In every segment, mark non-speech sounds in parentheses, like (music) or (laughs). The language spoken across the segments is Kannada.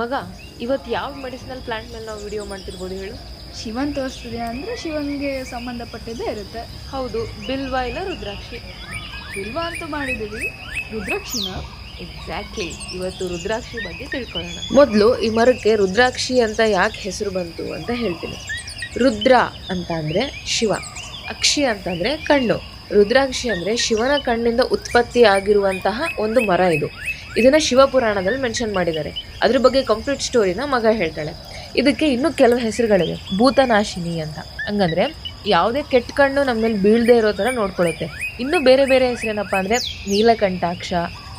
ಮಗ ಇವತ್ತು ಯಾವ ಮೆಡಿಸಿನಲ್ ಪ್ಲಾಂಟ್ ಮೇಲೆ ನಾವು ವಿಡಿಯೋ ಮಾಡ್ತಿರ್ಬೋದು ಹೇಳು? ಶಿವನ್ ತೋರಿಸ್ತಿದೆ ಅಂದರೆ ಶಿವನ್ಗೆ ಸಂಬಂಧಪಟ್ಟಿದ್ದೇ ಇರುತ್ತೆ. ಹೌದು ಬಿಲ್ವ ಇಲ್ಲ ರುದ್ರಾಕ್ಷಿ? ಬಿಲ್ವ ಅಂತೂ ಮಾಡಿದ್ದೀವಿ. ರುದ್ರಾಕ್ಷಿನ? ಎಕ್ಸಾಕ್ಟ್ಲಿ ಇವತ್ತು ರುದ್ರಾಕ್ಷಿ ಬಗ್ಗೆ ತಿಳ್ಕೊಳ್ಳೋಣ. ಮೊದಲು ಈ ಮರಕ್ಕೆ ರುದ್ರಾಕ್ಷಿ ಅಂತ ಯಾಕೆ ಹೆಸರು ಬಂತು ಅಂತ ಹೇಳ್ತೀನಿ. ರುದ್ರ ಅಂತ ಅಂದರೆ ಶಿವ ಅಕ್ಷಿ ಅಂತಂದರೆ ಕಣ್ಣು. ರುದ್ರಾಕ್ಷಿ ಅಂದರೆ ಶಿವನ ಕಣ್ಣಿಂದ ಉತ್ಪತ್ತಿ ಆಗಿರುವಂತಹ ಒಂದು ಮರ ಇದು. ಇದನ್ನು ಶಿವಪುರಾಣದಲ್ಲಿ ಮೆನ್ಷನ್ ಮಾಡಿದ್ದಾರೆ. ಅದ್ರ ಬಗ್ಗೆ ಕಂಪ್ಲೀಟ್ ಸ್ಟೋರಿನ ಮಗ ಹೇಳ್ತಾಳೆ. ಇದಕ್ಕೆ ಇನ್ನೂ ಕೆಲವು ಹೆಸರುಗಳಿವೆ. ಭೂತನಾಶಿನಿ ಅಂತ. ಹಂಗಂದ್ರೆ ಯಾವುದೇ ಕೆಟ್ಟ ಕಣ್ಣು ನಮ್ಮ ಮೇಲೆ ಬೀಳದೇ ಇರೋ ಥರ ನೋಡ್ಕೊಳ್ಳುತ್ತೆ. ಇನ್ನು ಬೇರೆ ಬೇರೆ ಹೆಸರೇನಪ್ಪ ಅಂದರೆ ನೀಲಕಂಠಾಕ್ಷ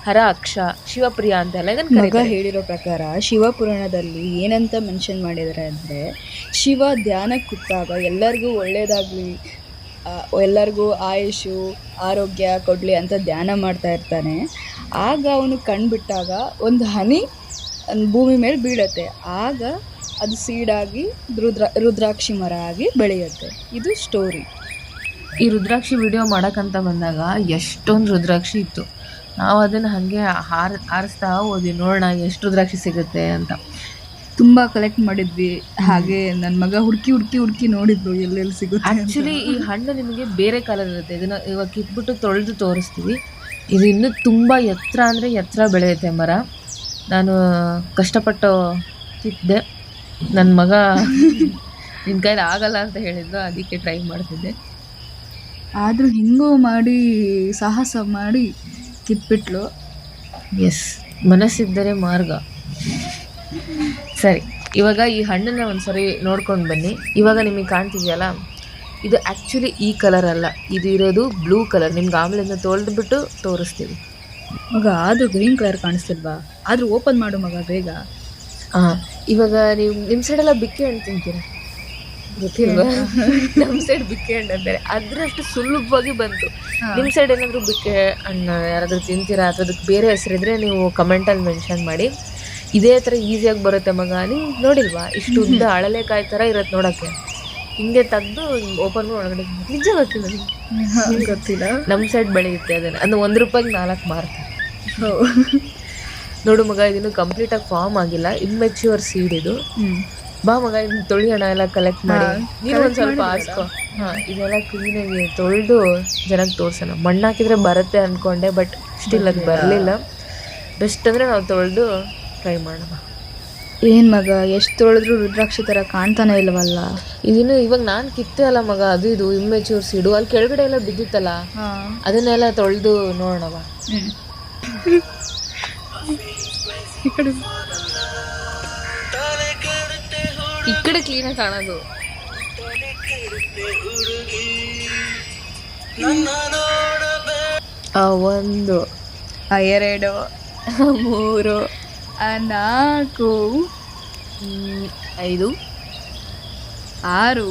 ಹರ ಅಕ್ಷ ಶಿವಪ್ರಿಯ ಅಂತೆಲ್ಲ ಇದನ್ನು ಮಗ ಹೇಳಿರೋ ಪ್ರಕಾರ ಶಿವಪುರಾಣದಲ್ಲಿ ಏನಂತ ಮೆನ್ಷನ್ ಮಾಡಿದ್ದಾರೆ ಅಂದರೆ ಶಿವ ಧ್ಯಾನಕ್ಕೆ ಕೂತಾಗ ಎಲ್ಲರಿಗೂ ಒಳ್ಳೇದಾಗಲಿ ಎಲ್ಲರಿಗೂ ಆಯುಷು, ಆರೋಗ್ಯ, ಕೊಡಲಿ ಅಂತ ಧ್ಯಾನ ಮಾಡ್ತಾ ಇರ್ತಾನೆ. ಆಗ ಅವನು ಕಣ್ಬಿಟ್ಟಾಗ ಒಂದು ಹನಿ ಭೂಮಿ ಮೇಲೆ ಬೀಳತ್ತೆ. ಆಗ ಅದು ಸೀಡಾಗಿ ರುದ್ರ, ರುದ್ರಾಕ್ಷಿ ಮರ ಆಗಿ ಬೆಳೆಯುತ್ತೆ. ಇದು ಸ್ಟೋರಿ ಈ ರುದ್ರಾಕ್ಷಿ ವಿಡಿಯೋ ಮಾಡೋಕ್ಕಂತ ಬಂದಾಗ ಎಷ್ಟೊಂದು ರುದ್ರಾಕ್ಷಿ ಇತ್ತು. ನಾವು ಅದನ್ನು ಹಾಗೆ ಹಾರ, ಹಾರಿಸ್ತಾ ಹೋದ್ವಿ, ನೋಡೋಣ ಎಷ್ಟು ರುದ್ರಾಕ್ಷಿ ಸಿಗುತ್ತೆ ಅಂತ. ತುಂಬ ಕಲೆಕ್ಟ್ ಮಾಡಿದ್ವಿ. ಹಾಗೆ ನನ್ನ ಮಗ ಹುಡುಕಿ ಹುಡುಕಿ ಹುಡುಕಿ ನೋಡಿದ್ರು ಎಲ್ಲೆಲ್ಲಿ ಸಿಗುತ್ತೆ ಅಂತ. ಆ್ಯಕ್ಚುಲಿ ಈ ಹಣ್ಣು ನಿಮಗೆ ಬೇರೆ ಕಲರ್ ಇರುತ್ತೆ ಇದನ್ನ ಇವಾಗ ಕಿತ್ಬಿಟ್ಟು ತೊಳೆದು ತೋರಿಸ್ತೀವಿ. ಇದು ಇನ್ನೂ ತುಂಬ ಎತ್ತರ ಅಂದರೆ ಎತ್ತರ ಬೆಳೆಯುತ್ತೆ ಮರ. ನಾನು ಕಷ್ಟಪಟ್ಟು ಕಿತ್ತೆ ನನ್ನ ಮಗ ನಿನ್ನ ಕೈಲಿ ಆಗಲ್ಲ ಅಂತ ಹೇಳಿದ್ರು ಅದಕ್ಕೆ ಟ್ರೈ ಮಾಡ್ತಿದ್ದೆ. ಆದ್ರೂ ಹೆಂಗೋ ಮಾಡಿ ಸಾಹಸ ಮಾಡಿ ಕಿತ್ಬಿಟ್ಲು. ಎಸ್ ಮನಸ್ಸಿದ್ದರೆ ಮಾರ್ಗ. ಸರಿ ಇವಾಗ ಈ ಹಣ್ಣನ್ನ ಒಂದ್ಸರಿ ನೋಡ್ಕೊಂಡು ಬನ್ನಿ. ಇವಾಗ ನಿಮಗೆ ಕಾಣ್ತಿದೆಯಲ್ಲ ಇದು ಆ್ಯಕ್ಚುಲಿ ಈ ಕಲರ್ ಅಲ್ಲ. ಇದು ಇರೋದು ಬ್ಲೂ ಕಲರ್ ನಿಮ್ಗೆ ಆಮ್ಲಿಂದ ತೊಳೆದ್ಬಿಟ್ಟು ತೋರಿಸ್ತೀವಿ. ಮಗ ಆದ್ರೂ ಗ್ರೀನ್ ಕಲರ್ ಕಾಣಿಸ್ತಿಲ್ವಾ? ಆದರೂ ಓಪನ್ ಮಾಡು ಮಗ ಬೇಗ. ಹಾಂ ಇವಾಗ ನೀವು ನಿಮ್ಮ ಸೈಡೆಲ್ಲ ಬಿಕ್ಕೆ ಹಣ್ಣು ತಿಂತೀರಾ? ಗೊತ್ತಿಲ್ವಾ? ನಮ್ಮ ಸೈಡ್ ಬಿಕ್ಕೆ ಹಣ್ಣು ಅಂತಾರೆ. ಅದರಷ್ಟು ಸುಲಭವಾಗಿ ಬಂತು. ನಿಮ್ಮ ಸೈಡ್ ಏನಾದರೂ ಬಿಕ್ಕೆ ಹಣ್ಣು ಯಾರಾದರೂ ತಿಂತೀರಾ? ಅಥವಾ ಅದಕ್ಕೆ ಬೇರೆ ಹೆಸರಿದ್ರೆ ನೀವು ಕಮೆಂಟಲ್ಲಿ ಮೆನ್ಷನ್ ಮಾಡಿ. ಇದೇ ಥರ ಈಸಿಯಾಗಿ ಬರುತ್ತೆ ಮಗ ನೀ ನೋಡಿಲ್ವಾ? ಇಷ್ಟು ಉದ್ದ ಅಳಲೆಕಾಯಿ ಥರ ಇರತ್ತೆ ನೋಡೋಕ್ಕೆ. ಹಿಂಗೆ ತೆಗ್ದು ಓಪನ್ ಒಳಗಡೆ ನಿಜ ಗೊತ್ತಿಲ್ಲ ನಿಮ್ಗೆ? ಗೊತ್ತಿಲ್ಲ. ನಮ್ಮ ಸೈಡ್ ಬೆಳೆಯುತ್ತೆ ಅದನ್ನು ಅದು ಒಂದು ರೂಪಾಯಿಗೆ ನಾಲ್ಕು ಮಾರ್ತ ನೋಡು ಮಗ ಇದನ್ನು ಕಂಪ್ಲೀಟಾಗಿ ಫಾರ್ಮ್ ಆಗಿಲ್ಲ. ಇಮ್ಮೆಚ್ಯೂರ್ ಸೀಡ್ ಇದು. ಬಾ ಮಗ ಇದನ್ನ ತೊಳಿಯೋಣ ಎಲ್ಲ ಕಲೆಕ್ಟ್ ಮಾಡಿ. ನೀವು ನೀನು ಒಂದು ಸ್ವಲ್ಪ ಆಸ್ಕೋ ಹಾಂ ಇದೆಲ್ಲ ಕ್ಲೀನಾಗಿ ತೊಳೆದು ಜನಕ್ಕೆ ತೋರಿಸೋಣ. ಮಣ್ಣು ಹಾಕಿದ್ರೆ ಬರುತ್ತೆ ಅಂದ್ಕೊಂಡೆ ಬಟ್ ಸ್ಟಿಲ್ ಅದು ಬರಲಿಲ್ಲ. ಬೆಸ್ಟ್ ಅಂದರೆ ನಾವು ತೊಳೆದು ಟ್ರೈ ಮಾಡೋಣ ಏನ್ ಮಗ ಎಷ್ಟು ತೊಳೆದ್ರು ರುದ್ರಾಕ್ಷಿ ಥರ ಕಾಣ್ತಾನೆ ಇಲ್ವಲ್ಲ? ಇದನ್ನು ಇವಾಗ ನಾನು ಕಿತ್ತೆ ಅಲ್ಲ ಮಗ ಅದು ಇದು ಇಮ್ಮೆಚೂರ್ ಸಿಡು ಅಲ್ಲಿ ಕೆಳಗಡೆ ಎಲ್ಲ ಬಿದ್ದಿತ್ತಲ್ಲ ಅದನ್ನೆಲ್ಲ ತೊಳೆದು ನೋಡೋಣವ ಈ ಕಡೆ ಕ್ಲೀನಾಗಿ ಕಾಣೋದು. ಆ ಒಂದು ಆ ಎರಡು ಆ ಮೂರು. ನಾಲ್ಕು ಐದು ಆರು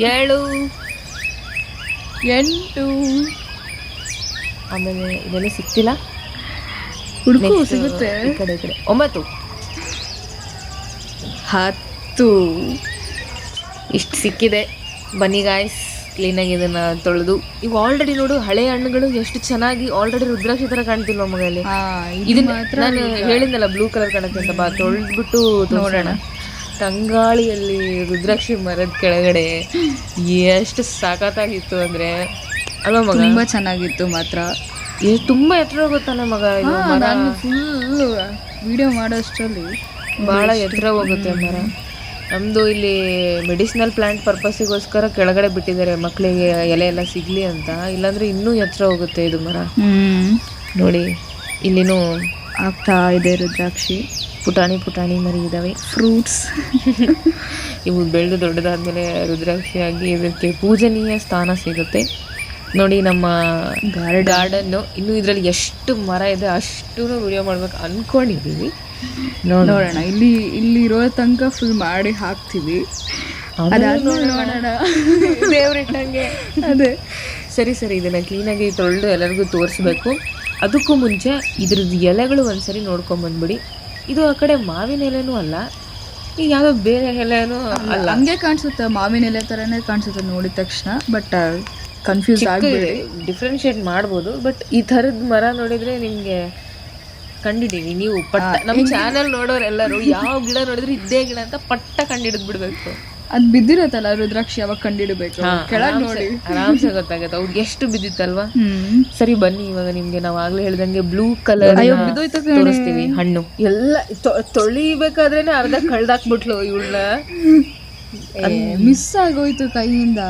ಏಳು ಎಂಟು. ಆಮೇಲೆ ಇದೆಲ್ಲ ಸಿಕ್ತಿಲ್ಲ. ಹುಡುಕು ಸಿಗುತ್ತೆ. ಈ ಕಡೆ ಈ ಕಡೆ. ಒಂಬತ್ತು. ಹತ್ತು. ಇಷ್ಟು ಸಿಕ್ಕಿದೆ. ಬನ್ನಿ ಗಾಯ್ಸ್ ಕ್ಲೀನಾಗಿ ಇದನ್ನ ತೊಳೆದು. ಈಗ ಆಲ್ರೆಡಿ ನೋಡು ಹಳೆ ಹಣ್ಣುಗಳು ಎಷ್ಟು ಚೆನ್ನಾಗಿ ಆಲ್ರೆಡಿ ರುದ್ರಾಕ್ಷಿ ಥರ ಕಾಣ್ತಿಲ್ವ ಮಗಲ್ಲಿ ಇದನ್ನ ಮಾತ್ರ ನಾನು ಹೇಳಿದ್ನಲ್ಲ ಬ್ಲೂ ಕಲರ್ ಕಾಣುತ್ತೆ ಅಂತ ಬಾ ತೊಳೆದ್ಬಿಟ್ಟು ನೋಡೋಣ. ತಂಗಾಳಿಯಲ್ಲಿ ರುದ್ರಾಕ್ಷಿ ಮರದ ಕೆಳಗಡೆ ಎಷ್ಟು ಸಾಕತ್ತಾಗಿತ್ತು ಅಂದ್ರೆ ಅಲ್ವಾ ಮಗ? ತುಂಬಾ ಚೆನ್ನಾಗಿತ್ತು ಮಾತ್ರ. ತುಂಬಾ ಎತ್ತರ ಹೋಗುತ್ತಾನೆ ಮಗ ನಾನು ಫುಲ್ ವಿಡಿಯೋ ಮಾಡೋಷ್ಟರಲ್ಲಿ ಬಹಳ ಎತ್ತರ ಹೋಗುತ್ತೆ ಮರ. ನಮ್ದು ಇಲ್ಲಿ ಮೆಡಿಸಿನಲ್ ಪ್ಲಾಂಟ್ ಪರ್ಪಸ್ಗೋಸ್ಕರ ಕೆಳಗಡೆ ಬಿಟ್ಟಿದ್ದಾರೆ. ಮಕ್ಕಳಿಗೆ ಎಲೆ ಎಲ್ಲ ಸಿಗಲಿ ಅಂತ. ಇಲ್ಲಾಂದ್ರೆ ಇನ್ನೂ ಎತ್ತರ ಹೋಗುತ್ತೆ ಇದು ಮರ. ನೋಡಿ ಇಲ್ಲಿನೂ ಆಗ್ತಾ ಇದೆ ರುದ್ರಾಕ್ಷಿ. ಪುಟಾಣಿ ಪುಟಾಣಿ ಮರಿ ಇದಾವೆ. ಫ್ರೂಟ್ಸ್ (laughs) ಇವು ಬೆಳೆದು ದೊಡ್ಡದಾದ್ಮೇಲೆ ರುದ್ರಾಕ್ಷಿ ಆಗಿ ಇದಕ್ಕೆ ಪೂಜನೀಯ ಸ್ಥಾನ ಸಿಗುತ್ತೆ. ನೋಡಿ ನಮ್ಮ ಗಾರ್ಡನ್ನು ಇನ್ನು ಇದರಲ್ಲಿ ಎಷ್ಟು ಮರ ಇದೆ ಅಷ್ಟು ವಿಡಿಯೋ ಮಾಡ್ಬೇಕು ಅನ್ಕೊಂಡಿದ್ದೀವಿ ನೋಡೋಣ. ಇಲ್ಲಿ ಇಲ್ಲಿ ಇರೋ ತನಕ ಫುಲ್ ಮಾಡಿ ಹಾಕ್ತೀವಿ. ಅದಾದ್ಮೇಲೆ ನೋಡೋಣ. ಅದೇ. ಸರಿ ಸರಿ ಇದನ್ನ ಕ್ಲೀನಾಗಿ ತೊಳೆದು ಎಲ್ಲರಿಗೂ ತೋರಿಸ್ಬೇಕು. ಅದಕ್ಕೂ ಮುಂಚೆ ಇದ್ರದ್ದು ಎಲೆಗಳು ಒಂದ್ಸರಿ ನೋಡ್ಕೊಂಡ್ ಬಂದ್ಬಿಡಿ. ಇದು ಆ ಕಡೆ ಮಾವಿನ ಎಲೆನೂ ಅಲ್ಲ. ಈಗ ಯಾವುದೋ ಬೇರೆ ಎಲೆನೂ ಅಲ್ಲ ಹಂಗೆ ಕಾಣಿಸುತ್ತೆ. ಮಾವಿನ ಎಲೆ ತರನೇ ಕಾಣಿಸುತ್ತೆ ನೋಡಿದ ತಕ್ಷಣ ಬಟ್ ಕನ್ಫ್ಯೂಸ್ ಆಗಿ ಡಿಫ್ರೆನ್ಶಿಯೇಟ್ ಮಾಡ್ಬೋದು ಬಟ್ ಈ ಥರದ ಮರ ನೋಡಿದ್ರೆ ನಿಮಗೆ ಕಂಡಿಡೀವಿ ನೀವು ಪಟ್ಟ ನಮ್ಮ ಚಾನೆಲ್ ನೋಡೋರೆಲ್ಲರೂ ಯಾವ ಗಿಡ ನೋಡಿದ್ರು ಇದ್ದೇ ಗಿಡ ಅಂತ ಪಟ್ಟ ಕಂಡಿಡಿದ್ ಬಿಡ್ಬೇಕು ಅದ್ ಬಿದ್ದಿರತ್ತಲ್ಲ ರುದ್ರಾಕ್ಷಿ ಯಾವಾಗ ಕಂಡಿಡ್ಬೇಕು? ಕೆಳಗ್ ನೋಡಿ. ಆರಾಮ್ಸೆ ಗೊತ್ತಾಗತ್ತೆ. ಅವ್ರಿಗೆ ಎಷ್ಟು ಬಿದ್ದಿತ್ತಲ್ವಾ? ಸರಿ ಬನ್ನಿ ಇವಾಗ ನಿಮ್ಗೆ ನಾವ್ ಆಗ್ಲೇ ಹೇಳ್ದಂಗೆ ಬ್ಲೂ ಕಲರ್. ತೋರಿಸ್ತೀವಿ ಹಣ್ಣು. ಎಲ್ಲ ತೊಳಿಬೇಕಾದ್ರೇನೆ ಅರ್ಧ ಕಳ್ದಾಕ್ಬಿಟ್ಲು ಇವಳನ್ನ. ಮಿಸ್ ಆಗೋಯ್ತು ಕೈಯಿಂದ.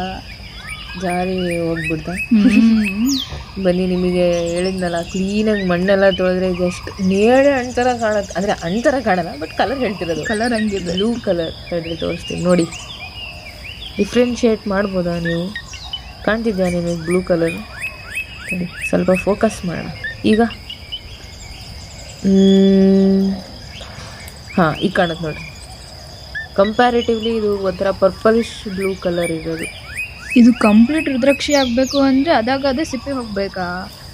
ಜಾರಿ ಹೋಗ್ಬಿಡ್ತ ಬನ್ನಿ ನಿಮಗೆ ಹೇಳಿದ್ನಲ್ಲ ಕ್ಲೀನಾಗಿ ಮಣ್ಣೆಲ್ಲ ತೊಳೆದ್ರೆ ಜಸ್ಟ್ ನೇರಳೆ ಅಂತರ ಕಾಣುತ್ತೆ. ಅಂದರೆ ಅಂತರ ಕಾಣಲ್ಲ ಬಟ್ ಕಲರ್ ಹೇಳ್ತಿರೋದು. ಕಲರ್ ಹಂಗಿದೆ. ಬ್ಲೂ ಕಲರ್ ತಡ್ರಿ ತೋರಿಸ್ತೀನಿ. ನೋಡಿ. ಡಿಫ್ರೆನ್ಶಿಯೇಟ್ ಮಾಡ್ಬೋದಾ ನೀವು? ಕಾಣ್ತಿದ್ಯಾ ನಿಮಗೆ ಬ್ಲೂ ಕಲರ್ ಸ್ವಲ್ಪ ಫೋಕಸ್ ಮಾಡೋಣ. ಈಗ? ಹಾಂ ಈಗ ಕಾಣುತ್ತೆ ನೋಡಿ ಕಂಪ್ಯಾರಿಟಿವ್ಲಿ ಇದು ಒಂಥರ ಪರ್ಪಲಿಶ್ ಬ್ಲೂ ಕಲರ್ ಇರೋದು. ಇದು ಕಂಪ್ಲೀಟ್ ರುದ್ರಾಕ್ಷಿ ಆಗಬೇಕು ಅಂದ್ರೆ ಅದಾಗ ಅದೇ ಸಿಪ್ಪೆ ಹೋಗಬೇಕಾ?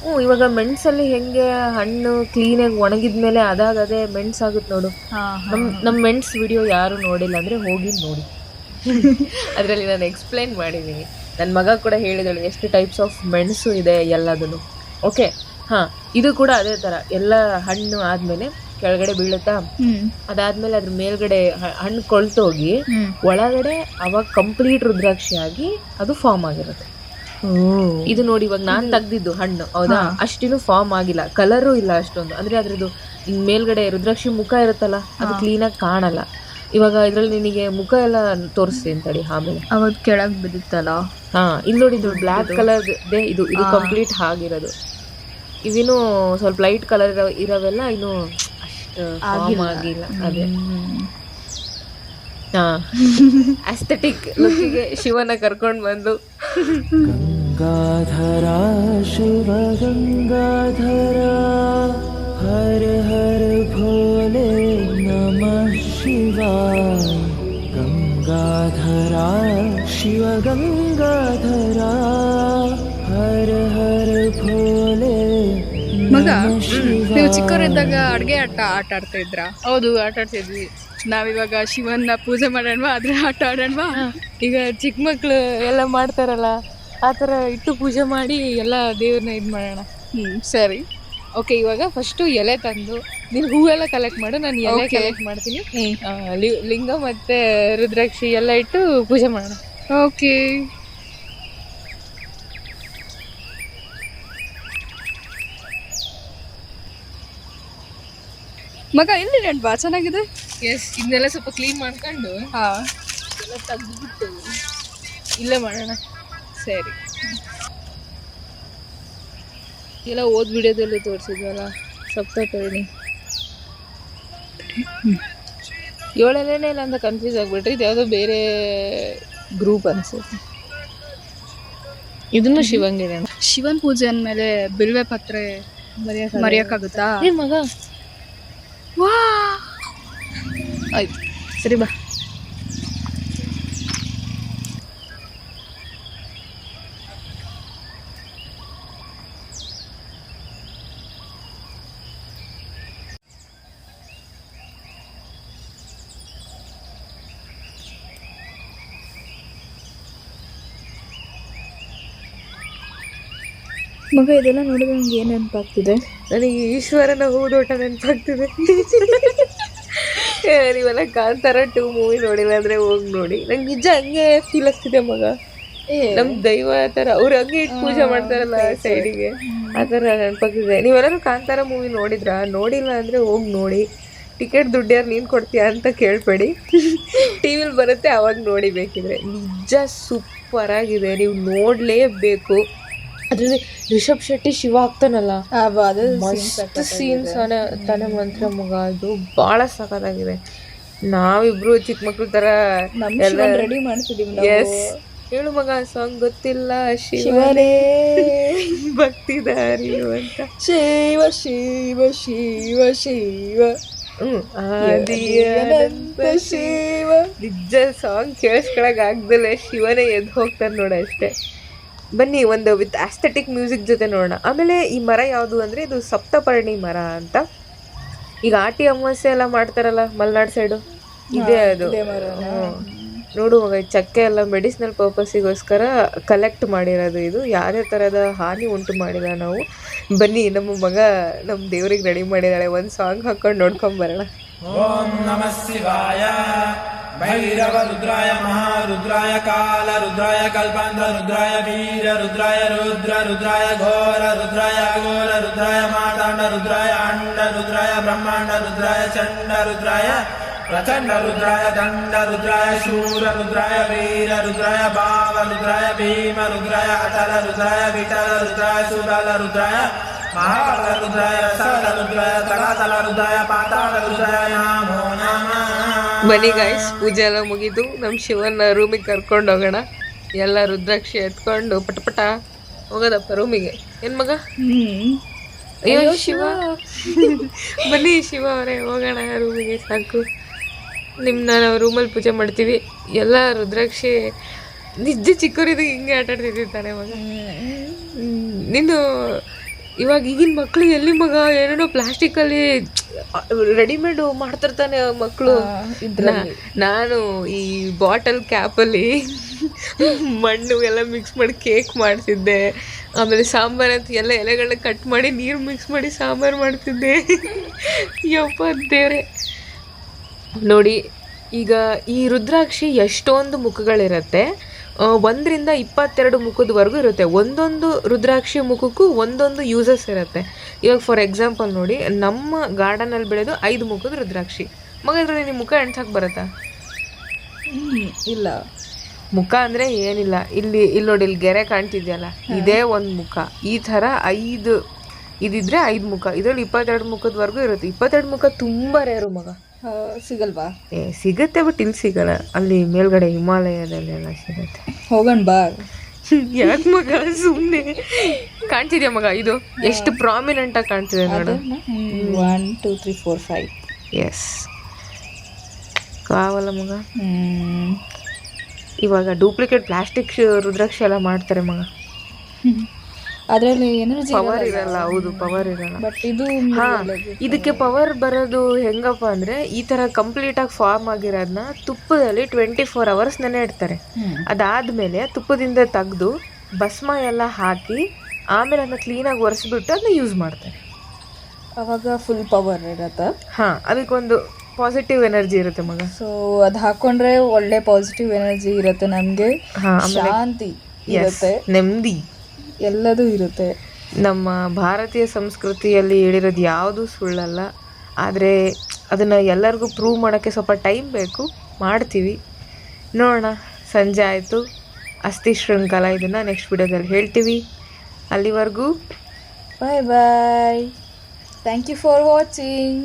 ಹ್ಞೂ ಇವಾಗ ಮೆಣಸಲ್ಲಿ ಹೆಂಗೆ ಹಣ್ಣು ಕ್ಲೀನಾಗಿ ಒಣಗಿದ್ಮೇಲೆ ಅದಾಗ ಅದೇ ಮೆಣಸಾಗುತ್ತೆ ನೋಡು. ನಮ್ಮ ನಮ್ಮ ಮೆಣಸ್ ವಿಡಿಯೋ ಯಾರು ನೋಡಿಲ್ಲ ಅಂದರೆ ಹೋಗಿ ನೋಡಿ. (laughs) ಅದರಲ್ಲಿ ನಾನು ಎಕ್ಸ್ಪ್ಲೈನ್ ಮಾಡಿದ್ದೀನಿ ನನ್ನ ಮಗ ಕೂಡ ಹೇಳಿದಳು ಎಷ್ಟು ಟೈಪ್ಸ್ ಆಫ್ ಮೆಣಸು ಇದೆ ಎಲ್ಲದನ್ನು. ಓಕೆ ಹಾಂ ಇದು ಕೂಡ ಅದೇ ಥರ ಎಲ್ಲ ಹಣ್ಣು ಆದಮೇಲೆ ಕೆಳಗಡೆ ಬೀಳುತ್ತಾ? ಅದಾದ್ಮೇಲೆ ಅದ್ರ ಮೇಲ್ಗಡೆ ಹಣ್ಣು ಕೊಳ್ತೋಗಿ ಒಳಗಡೆ ಅವಾಗ ಕಂಪ್ಲೀಟ್ ರುದ್ರಾಕ್ಷಿ ಆಗಿ ಅದು ಫಾರ್ಮ್ ಆಗಿರುತ್ತೆ. ಇದು ನೋಡಿ ಇವಾಗ ನಾನ್ ತೆಗ್ದಿದ್ದು ಹಣ್ಣು ಹೌದಾ? ಅಷ್ಟೇನು ಫಾರ್ಮ್ ಆಗಿಲ್ಲ ಕಲರು ಇಲ್ಲ ಅಷ್ಟೊಂದು. ಅಂದ್ರೆ ಅದ್ರದ್ದು ಮೇಲ್ಗಡೆ ರುದ್ರಾಕ್ಷಿ ಮುಖ ಇರುತ್ತಲ್ಲ ಅದು ಕ್ಲೀನಾಗಿ ಕಾಣಲ್ಲ. ಇವಾಗ ಇದ್ರಲ್ಲಿ ನಿನಗೆ ಮುಖ ಎಲ್ಲ ತೋರಿಸ್ತೀನಿ ತಡಿ ಆಮೇಲೆ. ಅವಾಗ ಕೆಳಗ್ ಬಿದ್ದಿತ್ತಲ್ಲ? ಹಾ ಇಲ್ಲಿ ನೋಡಿ ಇದು ಬ್ಲ್ಯಾಕ್ ಕಲರ್ ಇದು ಇದು ಕಂಪ್ಲೀಟ್ ಆಗಿರೋದು. ಇದೇನು ಸ್ವಲ್ಪ ಲೈಟ್ ಕಲರ್ ಇರೋ ಇರೋವೆಲ್ಲ ಇನ್ನು ಫಾರ್ಮ್ ಆಗಿಲ್ಲ. ಅದೇ. ಅಸ್ಥೆಟಿಕ್ ಲುಕ್ಕಿಗೆ (laughs) ಶಿವನ ಕರ್ಕೊಂಡು ಬಂದು. ಗಂಗಾಧರ ಶಿವ ಗಂಗಾಧರ ಹರ ಹರ ಭೋಲೆ ನಮಃ ಶಿವಾಯ ಗಂಗಾಧರ ಶಿವ ಗಂಗಾಧರಾ. ನೀವು ಚಿಕ್ಕವರಿದ್ದಾಗ ಅಡುಗೆ ಆಟ ಆಟ ಆಡ್ತಾ ಇದ್ರ? ಹೌದು ಆಟ ಆಡ್ತಿದ್ವಿ. ನಾವಿವಾಗ ಶಿವನ್ನ ಪೂಜೆ ಮಾಡೋಣವಾ ಅದ್ರ ಆಟ ಆಡೋಣವಾ? ಈಗ ಚಿಕ್ಕ ಮಕ್ಕಳು ಎಲ್ಲ ಮಾಡ್ತಾರಲ್ಲ ಆ ಥರ ಇಟ್ಟು ಪೂಜೆ ಮಾಡಿ ಎಲ್ಲ ದೇವ್ರನ್ನ ಇದು ಮಾಡೋಣ. ಹ್ಞೂ ಸರಿ. ಓಕೆ ಇವಾಗ ಫಸ್ಟು ಎಲೆ ತಂದು ನೀನು ಹೂವೆಲ್ಲ ಕಲೆಕ್ಟ್ ಮಾಡು ನಾನು ಎಲೆ Okay. ಕಲೆಕ್ಟ್ ಮಾಡ್ತೀನಿ. ಲಿ- ಲಿಂಗ ಮತ್ತು ರುದ್ರಾಕ್ಷಿ ಎಲ್ಲ ಇಟ್ಟು ಪೂಜೆ ಮಾಡೋಣ. ಓಕೆ ಮಗ ಇಲ್ಲಿ ಬಾ ಚೆನ್ನಾಗಿದೆ? ಎಸ್ ಇದನ್ನೆಲ್ಲ ಸ್ವಲ್ಪ ಕ್ಲೀನ್ ಮಾಡ್ಕೊಂಡು ಹಾ. ಎಲ್ಲ ತೆಗೆದ್ಬಿಟ್ಟು ಇಲ್ಲೇ ಮಾಡೋಣ. ಸರಿ. ಎಲ್ಲ ಓದ್ ವಿಡಿಯೋದಲ್ಲಿ ತೋರಿಸಿದ್ವಲ್ಲ ಸಪ್ತಪರ್ಣಿ ಏಳಲ್ಲೇನೇ ಇಲ್ಲ ಅಂತ ಕನ್ಫ್ಯೂಸ್ ಆಗಿಬಿಟ್ರೆ ಇದು ಯಾವುದೋ ಬೇರೆ ಗ್ರೂಪ್ ಅನ್ಸುತ್ತೆ. ಇದನ್ನು ಶಿವಂಗಿನ ಶಿವನ್ ಪೂಜೆ ಅಂದಮೇಲೆ ಬಿಲ್ವೆ ಪತ್ರೆ ಮರೆಯಕ್ಕಾಗುತ್ತಾ? ಮಗ ಆಯ್ತು ಸರಿ ಬಾ ಮಗ ಇದೆಲ್ಲ ನೋಡಿದ್ರೆ ನನಗೆ ಏನು ನೆನಪಾಗ್ತಿದೆ? ನನಗೆ ಈಶ್ವರನ ಹೂದೋಟ ನೆನಪಾಗ್ತಿದೆ. (laughs) ನೀವೆಲ್ಲ ಕಾಂತಾರ ಟೂ ಮೂವಿ ನೋಡಿಲ್ಲ ಅಂದ್ರೆ ಹೋಗಿ ನೋಡಿ. ನಂಗೆ ನಿಜ ಹಂಗೆ ಫೀಲ್ ಆಗ್ತಿದೆ ಮಗ. ನಮ್ ದೈವ ತರ ಅವ್ರು ಹಂಗೆ ಇಟ್ಟು ಪೂಜೆ ಮಾಡ್ತಾರಲ್ಲ ಸೈಡಿಗೆ ಆ ಥರ ನೆನಪಾಗ್ತಿದೆ. ನೀವೆಲ್ಲರೂ ಕಾಂತಾರ ಮೂವಿ ನೋಡಿದ್ರ? ನೋಡಿಲ್ಲ ಅಂದ್ರೆ ಹೋಗಿ ನೋಡಿ. ಟಿಕೆಟ್ ದುಡ್ಡು ಯಾರು ನೀನು ಕೊಡ್ತೀಯ ಅಂತ ಕೇಳಬೇಡಿ. ಟಿ ವಿಲಿ ಬರುತ್ತೆ ಅವಾಗ ನೋಡಿ ಬೇಕಿದ್ರೆ. ನಿಜ ಸೂಪರ್ ಆಗಿದೆ. ನೀವು ನೋಡಲೇಬೇಕು. ಅದರಲ್ಲಿ ರಿಷಬ್ ಶೆಟ್ಟಿ ಶಿವ ಆಗ್ತಾನಲ್ಲ? ಮಸ್ತ್ ಸೀನ್ಸ್ ತನ ಮಂತ್ರ ಮಗ ಅದು ಭಾಳ ಸಖತ್ತಾಗಿದೆ. ನಾವಿಬ್ರು ಚಿಕ್ಕ ಮಕ್ಳು ತರ ಎಲ್ಲ ರೆಡಿ ಮಾಡ್ತಿದೀವಿ ಎಸ್ ಹೇಳು ಮಗ ಸಾಂಗ್ ಗೊತ್ತಿಲ್ಲ ಶಿವನೇ. (laughs) ಭಕ್ತಿದಾರಿ ಅಂತ. ಶಿವ ಶಿವ ಶಿವ ಶಿವ. ಶಿವ. ನಿಜ ಸಾಂಗ್ ಕೇಳಿಸ್ಕೊಳಕ್ ಆಗ್ದಲೆ ಶಿವನೇ ಎದ್ದು ಹೋಗ್ತಾನೆ ನೋಡ ಅಷ್ಟೇ. ಬನ್ನಿ ಒಂದು ವಿತ್ ಆಸ್ಥೆಟಿಕ್ ಮ್ಯೂಸಿಕ್ ಜೊತೆ ನೋಡೋಣ. ಆಮೇಲೆ ಈ ಮರ ಯಾವುದು ಅಂದರೆ ಇದು ಸಪ್ತಪರ್ಣಿ ಮರ ಅಂತ. ಈಗ ಆಟಿ ಅಮಾವಾಸ್ಯೆ ಎಲ್ಲ ಮಾಡ್ತಾರಲ್ಲ ಮಲೆನಾಡು ಸೈಡು ಇದೇ ಅದು. ನೋಡು ಮಗ ಚಕ್ಕೆ ಎಲ್ಲ ಮೆಡಿಸಿನಲ್ ಪರ್ಪಸ್ಸಿಗೋಸ್ಕರ ಕಲೆಕ್ಟ್ ಮಾಡಿರೋದು ಇದು. ಯಾವುದೇ ಥರದ ಹಾನಿ ಉಂಟು ಮಾಡಿಲ್ಲ ನಾವು? ಬನ್ನಿ ನಮ್ಮ ಮಗ ನಮ್ಮ ದೇವರಿಗೆ ರೆಡಿ ಮಾಡಿದ್ದಾಳೆ. ಒಂದು ಸಾಂಗ್ ಹಾಕೊಂಡು ನೋಡ್ಕೊಂಡು ಬರೋಣ. ಓಂ ನಮಃ ಶಿವಾಯ. भैरव रुद्राय महारुद्राय काल रुद्राय कल्पान्त रुद्राय वीर रुद्राय रुद्र रुद्राय घोर रुद्राय अघोर रुद्राय माताण्ड रुद्राय अण्ड रुद्राय ब्रह्माण्ड रुद्राय चण्ड रुद्राय प्रचण्ड रुद्राय दण्ड रुद्राय शूर रुद्राय वीर रुद्राय भाव रुद्राय भीम रुद्राय अटल रुद्राय विटल रुद्राय सुरल रुद्राय महारुद्राय रसल रुद्राय तलातल रुद्राय पाताल रुद्राय यामोन ಬನ್ನಿ ಗಾಯ್ಸ್ ಪೂಜೆ ಎಲ್ಲ ಮುಗಿದು ನಮ್ಮ ಶಿವನ ರೂಮಿಗೆ ಕರ್ಕೊಂಡು ಹೋಗೋಣ. ಎಲ್ಲ ರುದ್ರಾಕ್ಷಿ ಎತ್ಕೊಂಡು ಪಟ ಪಟ ಹೋಗೋದಪ್ಪ ರೂಮಿಗೆ ಏನ್ ಮಗ? ಅಯ್ಯೋ ಶಿವ. (laughs) ಬನ್ನಿ ಶಿವ ಅವರೇ ಹೋಗೋಣ ರೂಮಿಗೆ ಸಾಕು. ನಿಮ್ಮನ್ನ ನಾವು ರೂಮಲ್ಲಿ ಪೂಜೆ ಮಾಡ್ತೀವಿ. ಎಲ್ಲ ರುದ್ರಾಕ್ಷಿ ನಿಜ ಚಿಕ್ಕವರಿದ್ದು ಹಿಂಗೆ ಆಟ ತಾನೆ ಮಗ. ನಿನ್ನ ನೀನು ಇವಾಗ ಈಗಿನ ಮಕ್ಕಳು ಎಲ್ಲಿ ಮಗ? ಏನೇನೋ ಪ್ಲಾಸ್ಟಿಕಲ್ಲಿ ರೆಡಿಮೇಡು ಮಾಡ್ತಿರ್ತಾನೆ ಮಕ್ಕಳು ನಾನು ಈ ಬಾಟಲ್ ಕ್ಯಾಪಲ್ಲಿ ಮಣ್ಣು ಎಲ್ಲ ಮಿಕ್ಸ್ ಮಾಡಿ ಕೇಕ್ ಮಾಡ್ತಿದ್ದೆ. ಆಮೇಲೆ ಸಾಂಬಾರ್ ಅಂತ ಎಲ್ಲ ಎಲೆಗಳನ್ನ ಕಟ್ ಮಾಡಿ ನೀರು ಮಿಕ್ಸ್ ಮಾಡಿ ಸಾಂಬಾರು ಮಾಡ್ತಿದ್ದೆ. ಯಪ್ಪ ದೇವ್ರೆ. ನೋಡಿ ಈಗ ಈ ರುದ್ರಾಕ್ಷಿ ಎಷ್ಟೊಂದು ಮುಖಗಳಿರುತ್ತೆ. ಒಂದರಿಂದ ಇಪ್ಪತ್ತೆರಡು ಮುಖದವರೆಗೂ ಇರುತ್ತೆ. ಒಂದೊಂದು ರುದ್ರಾಕ್ಷಿ ಮುಖಕ್ಕೂ ಒಂದೊಂದು ಯೂಸಸ್ ಇರುತ್ತೆ. ಇವಾಗ ಫಾರ್ ಎಕ್ಸಾಂಪಲ್ ನೋಡಿ ನಮ್ಮ ಗಾರ್ಡನಲ್ಲಿ ಬೆಳೆದು ಐದು ಮುಖದ ರುದ್ರಾಕ್ಷಿ. ಮಗ ಇದ್ರಲ್ಲಿ ನಿಮ್ಮ ಮುಖ ಎಣ್ಸಕ್ಕೆ ಬರುತ್ತಾ? ಇಲ್ಲ. ಮುಖ ಅಂದರೆ ಏನಿಲ್ಲ. ಇಲ್ಲಿ ಇಲ್ಲಿ ನೋಡಿ ಇಲ್ಲಿ ಗೆರೆ ಕಾಣ್ತಿದ್ಯಲ್ಲ ಇದೇ ಒಂದು ಮುಖ. ಈ ಥರ ಐದು ಇದಿದ್ರೆ ಐದು ಮುಖ. ಇದರಲ್ಲಿ ಇಪ್ಪತ್ತೆರಡು ಮುಖದವರೆಗೂ ಇರುತ್ತೆ. ಇಪ್ಪತ್ತೆರಡು ಮುಖ ತುಂಬ ರೇರು ಮಗ. ಸಿಗಲ್ವಾ? ಏ ಸಿಗುತ್ತೆ ಬಟ್ ಇಲ್ಲಿ ಸಿಗಲ್ಲ. ಅಲ್ಲಿ ಮೇಲ್ಗಡೆ ಹಿಮಾಲಯದಲ್ಲೆಲ್ಲ ಸಿಗುತ್ತೆ. ಹೋಗೋಣ ಬಾ. (laughs) ಯಾಕೆ ಮಗ? ಸುಮ್ಮನೆ ಕಾಣ್ತಿದ್ಯಾ ಮಗ ಇದು? ಎಷ್ಟು ಪ್ರಾಮಿನೆಂಟ್ ಆಗಿ ಕಾಣ್ತಿದೆ ನೋಡು. One two three four five S ಕಾವಲ್ಲ ಮಗ? ಇವಾಗ ಡೂಪ್ಲಿಕೇಟ್ ಪ್ಲಾಸ್ಟಿಕ್ ರುದ್ರಾಕ್ಷಿ ಎಲ್ಲ ಮಾಡ್ತಾರೆ ಮಗ. ಅದರಲ್ಲಿ ಎನರ್ಜಿ ಪವರ್ ಇರಲ್ಲ. ಹೌದು ಪವರ್ ಇರಲ್ಲ. ಬಟ್ ಇದು ಇದಕ್ಕೆ ಪವರ್ ಬರೋದು ಹೆಂಗಪ್ಪ ಅಂದ್ರೆ ಈ ತರ ಕಂಪ್ಲೀಟ್ ಆಗಿ ಫಾರ್ಮ್ ಆಗಿರೋದನ್ನ ತುಪ್ಪದಲ್ಲಿ ಟ್ವೆಂಟಿ ಫೋರ್ ಅವರ್ಸ್ ನೆನೆ ಇಡ್ತಾರೆ. ಅದಾದ್ಮೇಲೆ ತುಪ್ಪದಿಂದ ತೆಗೆದು ಭಸ್ಮ ಎಲ್ಲ ಹಾಕಿ ಆಮೇಲೆ ಅದನ್ನ ಕ್ಲೀನಾಗಿ ಒರೆಸ್ಬಿಟ್ಟು ಅದನ್ನ ಯೂಸ್ ಮಾಡ್ತಾರೆ. ಅವಾಗ ಫುಲ್ ಪವರ್ ಇರತ್ತೆ? ಹಾ ಅದಕ್ಕೊಂದು ಪಾಸಿಟಿವ್ ಎನರ್ಜಿ ಇರುತ್ತೆ ಮಗ. ಸೊ ಅದು ಹಾಕೊಂಡ್ರೆ ಒಳ್ಳೆ ಪಾಸಿಟಿವ್ ಎನರ್ಜಿ ಇರುತ್ತೆ ನಮಗೆ. ಶಾಂತಿ ಇರುತ್ತೆ. ನೆಮ್ಮದಿ. ಎಲ್ಲದೂ ಇರುತ್ತೆ. ನಮ್ಮ ಭಾರತೀಯ ಸಂಸ್ಕೃತಿಯಲ್ಲಿ ಹೇಳಿರೋದು ಯಾವುದೂ ಸುಳ್ಳಲ್ಲ. ಆದರೆ ಅದನ್ನು ಎಲ್ಲರಿಗೂ ಪ್ರೂವ್ ಮಾಡೋಕ್ಕೆ ಸ್ವಲ್ಪ ಟೈಮ್ ಬೇಕು. ಮಾಡ್ತೀವಿ. ನೋಡೋಣ. ಸಂಜೆ ಆಯಿತು. ಅಸ್ಥಿ ಶೃಂಖಲ ಇದನ್ನು ನೆಕ್ಸ್ಟ್ ವಿಡಿಯೋದಲ್ಲಿ ಹೇಳ್ತೀವಿ. ಅಲ್ಲಿವರೆಗೂ bye bye thank you for watching